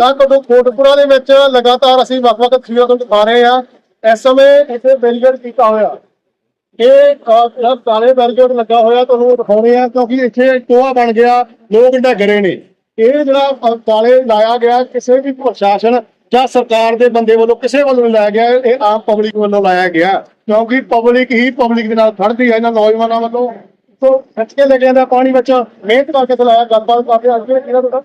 ਤਾਂ ਕਦੋਂ ਕੋਟਪੁਰਾ ਦੇ ਵਿੱਚ ਲਗਾਤਾਰ ਅਸੀਂ ਵੱਖ-ਵੱਖ ਤਸਵੀਰਾਂ ਤੁਹਾਨੂੰ ਦਿਖਾ ਰਹੇ ਹਾਂ। ਇਸ ਸਮੇਂ ਇੱਥੇ ਬੈਰੀਅਰ ਕੀਤਾ ਹੋਇਆ। ਇਹ ਜਿਹੜਾ ਕਾਲੇ ਬੈਰੀਅਰ ਲੱਗਾ ਹੋਇਆ ਤੁਹਾਨੂੰ ਦਿਖਾਉਣੇ ਆ ਕਿਉਂਕਿ ਇੱਥੇ ਟੋਆ ਬਣ ਗਿਆ ਲੋਕ ਇੰਡਾ ਗਰੇ ਨੇ। ਇਹ ਜਿਹੜਾ ਕਾਲੇ ਲਾਇਆ ਗਿਆ, ਕਿਸੇ ਵੀ ਪ੍ਰਸ਼ਾਸਨ ਜਾਂ ਸਰਕਾਰ ਦੇ ਬੰਦੇ ਵੱਲੋਂ, ਕਿਸੇ ਵੱਲੋਂ ਨਹੀਂ ਲਾਇਆ ਗਿਆ, ਇਹ ਆਮ ਪਬਲਿਕ ਵੱਲੋਂ ਲਾਇਆ ਗਿਆ। ਕਿਉਂਕਿ ਪਬਲਿਕ ਹੀ ਪਬਲਿਕ ਦੇ ਨਾਲ ਖੜਦੀ ਹੈ ਇਹਨਾਂ ਨੌਜਵਾਨਾਂ ਵੱਲੋਂ। ਤੋਂ ਖੱਚ ਕੇ ਲੈ ਕੇ ਜਾਂਦਾ ਪਾਣੀ ਵਿੱਚ, ਮਿਹਨਤ ਕਰਕੇ ਲਾਇਆ, ਗੱਲਬਾਤ ਕਰਕੇ ਅੱਜ ਕਿਹੜਾ ਤੁਹਾਡਾ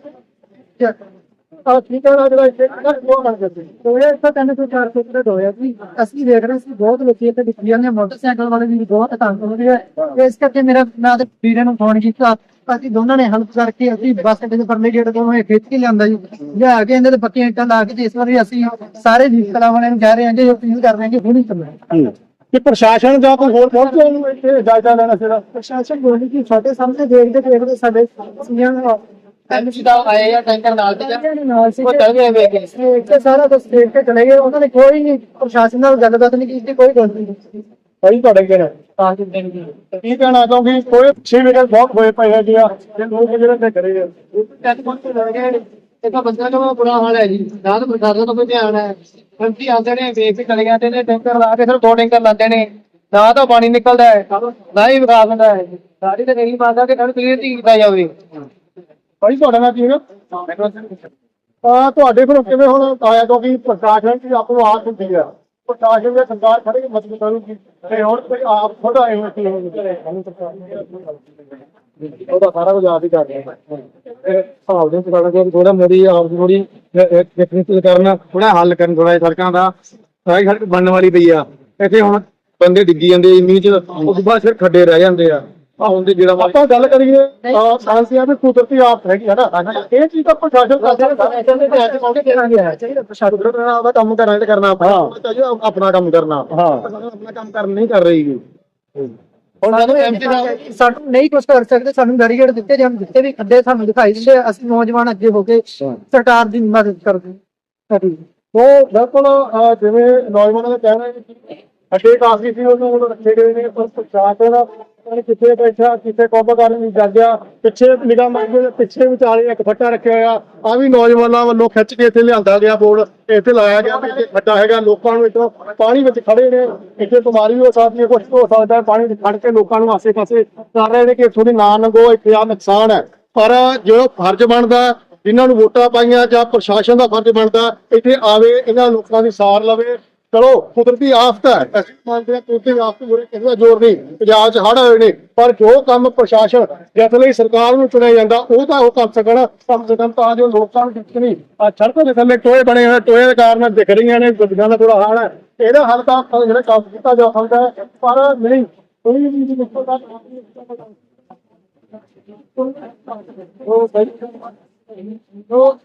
ਆ ਠੀਕ ਹੈ ਨਾ ਜਿਹੜਾ ਇੱਥੇ ਕਿਹੜਾ ਟੋਆ ਬਣ ਗਿਆ ਸੀ ਹੋਇਆ ਇੱਥੇ ਤਿੰਨ ਤੋਂ ਚਾਰ ਸੌ ਕਿਲੋ ਹੋਇਆ ਸੀ ਅਸੀਂ ਦੇਖ ਰਹੇ ਸੀ ਬਹੁਤ ਲੋਕੀ ਇੱਥੇ ਡਿੱਗੀ ਜਾਂਦੇ ਆ, ਮੋਟਰਸਾਈਕਲ ਵਾਲੇ ਵੀ ਬਹੁਤ ਤੰਗ ਹੋ ਰਹੇ ਆ। ਇਸ ਕਰਕੇ ਮੇਰਾ ਮੈਂ ਤੇ ਵੀਰੇ ਨੂੰ ਫੋਨ ਕੀਤਾ ਅਸੀਂ ਦੋਨਾਂ ਨੇ ਹੈਲਪ ਕਰਕੇ ਅਸੀਂ ਬੱਸ ਅੱਡੇ ਦੇ ਪਰਲੇ ਗੇਟ ਤੋਂ ਇਹ ਖਿੱਚ ਕੇ ਲਿਆਂਦਾ ਜੀ। ਲਿਆ ਕੇ ਇਹਦੇ ਤੇ ਪੱਕੀਆਂ ਇੱਟਾਂ ਲਾ ਕੇ ਤੇ ਇਸ ਵਾਰੀ ਅਸੀਂ ਸਾਰੇ ਵੀਕਲਾਂ ਵਾਲਿਆਂ ਨੂੰ ਕਹਿ ਰਹੇ ਹਾਂ ਕਿ ਅਪੀਲ ਕਰ ਰਹੇ ਹਾਂ ਕਿ ਹੁਣੀ ਚੱਲਣਾ ਕਿ ਪ੍ਰਸ਼ਾਸਨ ਜਾਂ ਕੋਈ ਹੋਰ ਪਹੁੰਚਿਆ ਇੱਥੇ ਇਜਾਜ਼ਤ ਲੈਣਾ ਚਾਹੀਦਾ ਪ੍ਰਸ਼ਾਸਨ ਬੋਲੀ ਕਿ ਸਾਡੇ ਸਾਹਮਣੇ ਦੇਖਦੇ ਦੇਖਦੇ ਸਾਡੇ ਸੀਆਂ ਐਮਸੀ ਦਾ ਆਏ ਆ ਟੈਂਕਰ ਨਾਲ ਤੇ ਨਾਲ ਸੀ। ਉਹ ਚਲ ਗਏ। ਵੇਖ ਕੇ ਇਹ ਇੱਥੇ ਸਾਰਾ ਕੁਝ ਦੇਖ ਕੇ ਚਲੇ ਗਏ। ਉਹਨਾਂ ਨੇ ਕੋਈ ਨਹੀਂ ਪ੍ਰਸ਼ਾਸਨ ਨਾਲ ਗੱਲਬਾਤ ਨਹੀਂ ਕੀਤੀ ਕੋਈ ਗੱਲ ਨਹੀਂ। ਕੀਤੀ ਸਹੀ ਤੁਹਾਡੇ ਕਹਿਣਾ ਆ ਕੇ ਦੇਣ ਦੀ ਕੀ ਕਹਿਣਾ ਕਿਉਂਕਿ ਕੋਈ ਛੇ ਵੇਲੇ ਬਹੁਤ ਹੋਏ ਪਏ ਹੈਗੇ ਆ। ਤੇ ਲੋਕ ਜਿਹੜੇ ਤੇ ਕਰੇ ਆ। ਟੈਂਕ ਪਹੁੰਚ ਲੱਗ ਗਏ ਇਹਦਾ ਬੰਦਾ ਦਾ ਬੁਰਾ ਹਾਲ ਹੈ ਜੀ। ਨਾ ਤਾਂ ਪ੍ਰਸ਼ਾਸਨ ਦਾ ਕੋਈ ਧਿਆਨ ਹੈ। ਐਮਸੀ ਆਉਂਦੇ ਨੇ ਵੇਖ ਕੇ ਚਲੇ ਜਾਂਦੇ ਨੇ ਟੈਂਕਰ ਲਾ ਕੇ ਫਿਰ ਦੋ ਟੈਂਕਰ ਲਾਉਂਦੇ ਨੇ। ਨਾ ਤਾਂ ਪਾਣੀ ਨਿਕਲਦਾ ਹੈ। ਨਾ ਹੀ ਵਿਕਾਸ ਹੁੰਦਾ ਹੈ। ਸਾਡੀ ਤਾਂ ਇਹੀ ਮੰਗ ਆ ਕਿ ਸਾਨੂੰ ਕਲੀਅਰ ਕੀਤਾ ਜਾਵੇ। ਭਾਈ ਤੁਹਾਡਾ ਨਾਮ ਕੀ ਹੈ ਆ ਤੁਹਾਡੇ ਕੋਲ ਕਿਵੇਂ ਹੁਣ ਆਇਆ? ਕਿਉਂਕਿ ਪ੍ਰਸ਼ਾਸਨ ਦੀ ਆਪ ਨੂੰ ਆਸ ਹੁੰਦੀ ਆ। ਪ੍ਰਸ਼ਾਸਨ ਦੇ ਸਰਕਾਰ ਖੜੇ ਕੇ ਮਦਦ ਕਰੂਗੀ। ਤੇ ਹੁਣ ਕੋਈ ਆਪ ਖੁਦ ਆਏ ਹੋਏ ਸੀ। ਉਹਦਾ ਸਾਰਾ ਕੁਝ ਆਪ ਹੀ ਕਰ ਰਿਹਾ ਹੈ ਦੇ ਸਰਕਾਰ ਦੇ ਥੋੜਾ ਮੇਰੀ ਆਪ ਥੋੜੀ ਟੈਕਨੀਕਲ ਕਰਨਾ ਥੋੜਾ ਹੱਲ ਕਰਨ ਥੋੜਾ ਸੜਕਾਂ ਦਾ, ਸਾਰੀ ਸੜਕ ਬਣਨ ਵਾਲੀ ਪਈ ਆ। ਇੱਥੇ ਹੁਣ ਬੰਦੇ ਡਿੱਗੀ ਜਾਂਦੇ ਇੰਨੀ ਚ ਉਸ ਤੋਂ ਬਾਅਦ ਫਿਰ ਖੱਡੇ ਰਹਿ ਜਾਂਦੇ ਆ। ਆ ਹੁੰਦੇ ਜਿਹੜਾ ਆਪਾਂ ਗੱਲ ਕਰੀਏ ਆ ਸਾਂਸੀਆਂ ਵੀ ਕੁਦਰਤੀ ਆਫਤ ਹੈਗੀ ਹੈ ਨਾ। ਇਹ ਚੀਜ਼ ਤਾਂ ਪ੍ਰਸ਼ਾਸਨ ਚਾਹੀਦਾ ਪ੍ਰਸ਼ਾਸਨ ਨੂੰ ਆਪਦਾ ਕੰਮ ਕਰਨਾ ਤੇ ਕਰਨਾ ਆਪਣਾ ਆਪਣਾ ਕੰਮ ਕਰਨਾ। ਹਾਂ। ਆਪਣਾ ਕੰਮ ਕਰਨ ਨਹੀਂ ਕਰ ਰਹੀ ਗੀ। ਹੁਣ ਦਾ ਸਾਨੂੰ ਨਹੀਂ ਕੁਝ ਕਰ ਸਕਦੇ ਸਾਨੂੰ ਬੈਰੀਕੇਡ ਦਿੱਤੇ ਜਾਣ ਦਿੱਤੇ ਵੀ ਖੱਡੇ ਸਾਨੂੰ ਦਿਖਾਈ ਦਿੰਦੇ ਅਸੀਂ ਨੌਜਵਾਨ ਅੱਗੇ ਹੋ ਕੇ ਸਰਕਾਰ ਦੀ ਮਦਦ ਕਰਦੇ ਸਾਡੀ ਉਹ ਬਿਲਕੁਲ ਜਿਵੇਂ ਨੌਜਵਾਨਾਂ ਦਾ ਕਹਿਣਾ ਹੈ ਕਿ ਅੱਗੇ ਕਾਫੀ ਸੀ ਉਹਨੂੰ ਰੱਖੇ ਗਏ ਨੇ ਪਰ ਪ੍ਰਸ਼ਾਸਨ ਪਤਾ ਕਿੱਥੇ ਬੈਠਾ ਕਿੱਥੇ ਕੰਮ ਕਰਨ ਨਹੀਂ ਜਾਂਦਿਆ ਪਿੱਛੇ ਨਿਗਾਹ ਮਾਰਦੇ ਪਿੱਛੇ ਵਿਚਾਲੇ ਇੱਕ ਫੱਟਾ ਰੱਖਿਆ ਹੋਇਆ। ਆ ਵੀ ਨੌਜਵਾਨਾਂ ਵੱਲੋਂ ਖਿੱਚ ਕੇ ਇੱਥੇ ਲਿਆਂਦਾ ਗਿਆ ਬੋਰਡ, ਇੱਥੇ ਲਾਇਆ ਗਿਆ ਵੀ ਇੱਥੇ ਫੱਟਾ ਹੈਗਾ, ਲੋਕਾਂ ਨੂੰ ਇੱਥੋਂ ਪਾਣੀ ਵਿੱਚ ਖੜੇ ਨੇ। ਇੱਥੇ ਬਿਮਾਰੀ ਵੀ ਹੋ ਸਕਦੀ ਹੈ ਕੁਝ ਹੋ ਸਕਦਾ ਹੈ, ਪਾਣੀ ਵਿੱਚ ਖੜ ਕੇ ਲੋਕਾਂ ਨੂੰ ਆਸੇ-ਪਾਸੇ ਕਰ ਰਹੇ ਨੇ ਕਿ ਇੱਥੋਂ ਦੀ ਨਾ ਲੰਘੋ, ਇੱਥੇ ਆ ਨੁਕਸਾਨ ਹੈ। ਪਰ ਜੋ ਫਰਜ਼ ਬਣਦਾ, ਜਿਨ੍ਹਾਂ ਨੂੰ ਵੋਟਾਂ ਪਾਈਆਂ ਜਾਂ ਪ੍ਰਸ਼ਾਸਨ ਦਾ ਫਰਜ਼ ਬਣਦਾ, ਇੱਥੇ ਆਵੇ, ਇਹਨਾਂ ਲੋਕਾਂ ਦੀ ਸਾਰ ਲਵੇ। ਚਲੋ ਕੁਦਰਤੀ ਆਫਤ ਹੈ। ਅਸੀਂ ਮੰਨਦੇ ਹਾਂ ਕੁਦਰਤੀ ਆਫਤ ਮੁਰੇ ਕਿਸੇ ਦਾ ਜ਼ੋਰ ਨਹੀਂ। ਪੰਜਾਬ 'ਚ ਹੜ੍ਹ ਹੋਏ ਨੇ, ਪਰ ਜੋ ਕੰਮ ਪ੍ਰਸ਼ਾਸਨ ਜਿਸ ਲਈ ਸਰਕਾਰ ਨੂੰ ਚੁਣਿਆ ਜਾਂਦਾ, ਉਹ ਤਾਂ ਉਹ ਕਰ ਸਕਣ। ਕਮ ਸੇ ਕਮ ਤਾਂ ਜੋ ਲੋਕਾਂ ਨੂੰ ਦਿੱਕਤ ਨਹੀਂ। ਆ ਸੜਕਾਂ ਦੇ ਥੱਲੇ ਟੋਏ ਬਣੇ ਹੋਏ, ਟੋਏ ਦੇ ਕਾਰਨ ਦਿਖ ਰਹੀਆਂ ਨੇ, ਗੱਡੀਆਂ ਦਾ ਥੋੜਾ ਹਾਲ ਹੈ। ਇਹਦਾ ਹੱਲ ਤਾਂ ਜਿਹੜਾ ਕੰਮ ਕੀਤਾ ਜਾ ਸਕਦਾ ਹੈ, ਪਰ ਨਹੀਂ, ਕੋਈ ਵੀ ਨਹੀਂ ਨਿਕਲਦਾ ਉਹ ਸਹੀ ਉਹ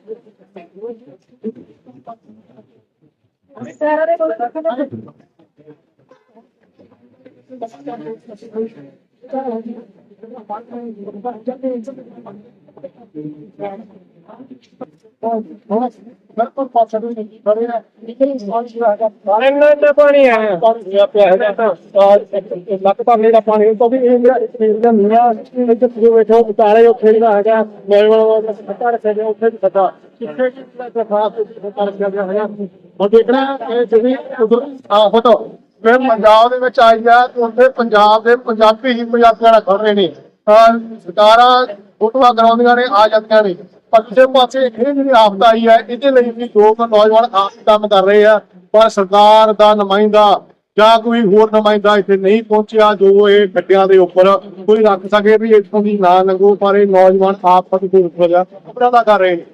어, 뭐가 지금? ਬਿਲਕੁਲ ਪਾਸੇ ਨੂੰ ਨਹੀਂ ਖੜੇ ਨੇ ਨਿਕਲ ਸੌਂਚ ਰਿਹਾ ਹੈ ਇੰਨਾ ਇੰਨਾ ਪਾਣੀ ਆਇਆ ਪਾਣੀ ਹੋਇਆ ਪਿਆ ਹੈਗਾ ਤਾਂ ਲੱਕ ਭਰਨੇ ਦਾ ਪਾਣੀ ਤੋਂ ਵੀ ਇਹ ਇਸ ਏਰੀਆ ਦਾ ਮੀਆਂ ਇੱਥੇ ਜੋ ਬੈਠਾ ਵਿਚਾਲੇ ਉੱਥੇ ਜਿਹੜਾ ਹੈਗਾ ਨੌਜਵਾਨ ਦਾ ਸੱਤਾ ਰੱਖਿਆ ਗਿਆ ਉੱਥੇ ਵੀ ਸੱਤਾ ਕਿੱਥੇ ਕਿੱਥੇ ਖਾਸ ਸੱਤਾ ਰੱਖਿਆ ਗਿਆ ਹੈਗਾ ਹੁਣ ਦੇਖਣਾ ਇਹ ਜਿਹੜੀ ਉਧਰ ਆ ਫੋਟੋ। ਫਿਰ ਪੰਜਾਬ ਦੇ ਵਿੱਚ ਆਈ ਆ ਉੱਥੇ ਪੰਜਾਬ ਦੇ ਪੰਜਾਬੀ ਹੀ ਪੰਜਾਬੀਆਂ ਨਾਲ ਖੜ ਰਹੇ ਨੇ। ਸਰਕਾਰਾਂ ਫੋਟੋਆਂ ਕਰਾਉਂਦੀਆਂ ਨੇ ਆ ਜਾਂਦੀਆਂ ਨੇ। ਪਰ ਦੂਜੇ ਪਾਸੇ ਇਹ ਜਿਹੜੀ ਆਫਤ ਆਈ ਹੈ, ਇਹਦੇ ਲਈ ਵੀ ਲੋਕ ਨੌਜਵਾਨ ਆਪ ਹੀ ਕੰਮ ਕਰ ਰਹੇ ਆ, ਪਰ ਸਰਕਾਰ ਦਾ ਨੁਮਾਇੰਦਾ ਜਾਂ ਕੋਈ ਹੋਰ ਨੁਮਾਇੰਦਾ ਇੱਥੇ ਨਹੀਂ ਪਹੁੰਚਿਆ, ਜੋ ਇਹ ਗੱਡਿਆਂ ਦੇ ਉੱਪਰ ਕੋਈ ਰੱਖ ਸਕੇ ਵੀ ਇੱਥੋਂ ਦੀ ਨਾ ਲੰਘੋ, ਪਰ ਇਹ ਨੌਜਵਾਨ ਆਪ ਫਤਿਹਪੁਰ ਜਾ ਉਪਰਾਲਾ ਕਰ ਰਹੇ ਨੇ।